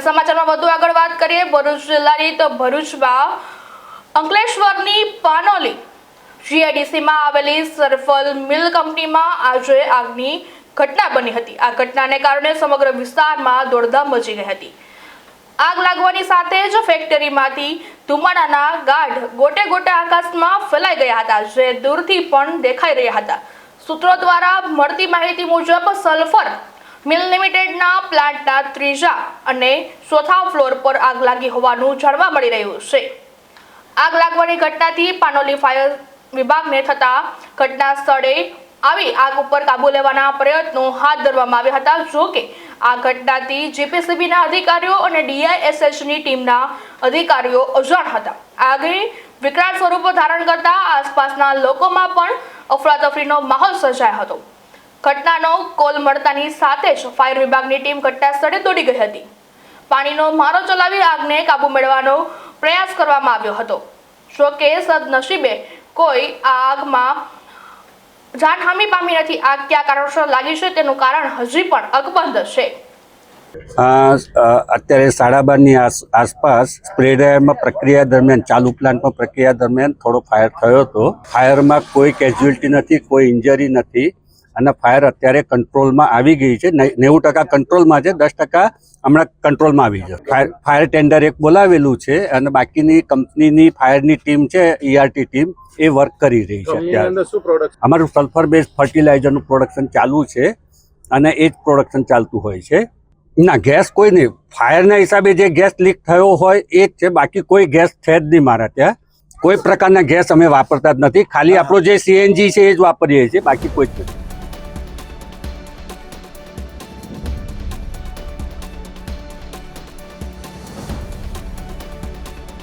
સમાચારમાં વધુ આગળ વાત કરીએ ભરૂચ જિલ્લાની તો ભરૂચમાં અંકલેશ્વરની પાનોલી જીઆઈડીસીમાં આવેલી સરફલ મિલ કંપનીમાં આજે આગની ઘટના બની હતી. આ ઘટનાને કારણે સમગ્ર વિસ્તારમાં દોડધામ મચી ગઈ હતી. આગ લાગવાની સાથે જ ફેક્ટરીમાંથી ધુમાડાના ગાઢ ગોટે ગોટે આકાશમાં ફેલાઈ ગયા હતા, જે દૂરથી પણ દેખાઈ રહ્યા હતા. સૂત્રો દ્વારા મળતી માહિતી મુજબ સલ્ફર મિલ લિમિટેડના પ્લાન્ટના ત્રીજા અને ચોથા ફ્લોર પર આગ લાગી હોવાનું જાણવા મળી રહ્યું છે. આગ લાગવાની ઘટનાથી પાનોલી ફાયર વિભાગને થતા ઘટના સ્થળે આવી આગ ઉપર કાબુ લેવાના પ્રયત્નો હાથ ધરવામાં આવ્યા હતા. જો કે આ ઘટનાથી જીપીસીબીના અધિકારીઓ અને ડીઆઈએસએચની ટીમના અધિકારીઓ અજાણ હતા. આગે વિકરાળ સ્વરૂપ ધારણ કરતા આસપાસના લોકોમાં પણ અફરાતફરીનો માહોલ સર્જાયો હતો. ઘટનાનો કોલ મળતાની સાથે જ ફાયર વિભાગની ટીમ ઘટના સ્થળે દોડી ગઈ હતી. પાણીનો મારો ચલાવી આગને કાબુ મેળવવાનો પ્રયાસ કરવામાં આવ્યો હતો. જો કે સદનસીબે કોઈ આ આગમાં જાનહાનિ પામી નથી. આગ કયા કારણસર લાગી છે તેનું કારણ હજી પણ અકબંધ છે. અત્યારે સાડા બારની આસ, આસપાસ સ્પ્રે ડ્રાયરમાં પ્રક્રિયા દરમિયાન, ચાલુ પ્લાન્ટમાં પ્રક્રિયા દરમિયાન થોડો ફાયર થયો હતો. ફાયરમાં કોઈ કેઝ્યુઅલ્ટી નથી, કોઈ ઇન્જરી નથી. અને ફાયર અત્યારે કંટ્રોલમાં આવી ગઈ છે. નેવું ટકા કંટ્રોલમાં છે દસ ટકા હમણાં કંટ્રોલમાં આવી છે. ફાયર ફાયર ટેન્ડર એક બોલાવેલું છે અને બાકીની કંપનીની ફાયરની ટીમ છે ઈઆરટી ટીમ એ વર્ક કરી રહી છે અત્યારે. અમારું સલ્ફર બેઝ ફર્ટિલાઇઝરનું પ્રોડક્શન ચાલુ છે અને એ જ પ્રોડક્શન ચાલતું હોય છે. ના ગેસ કોઈ નહીં. ફાયરના હિસાબે જે ગેસ લીક થયો હોય એ જ છે. બાકી કોઈ ગેસ છે જ નહીં મારા ત્યાં. કોઈ પ્રકારના ગેસ અમે વાપરતા જ નથી. ખાલી આપણો જે સીએનજી છે એ જ વાપરીએ છીએ. બાકી કોઈ જ નથી.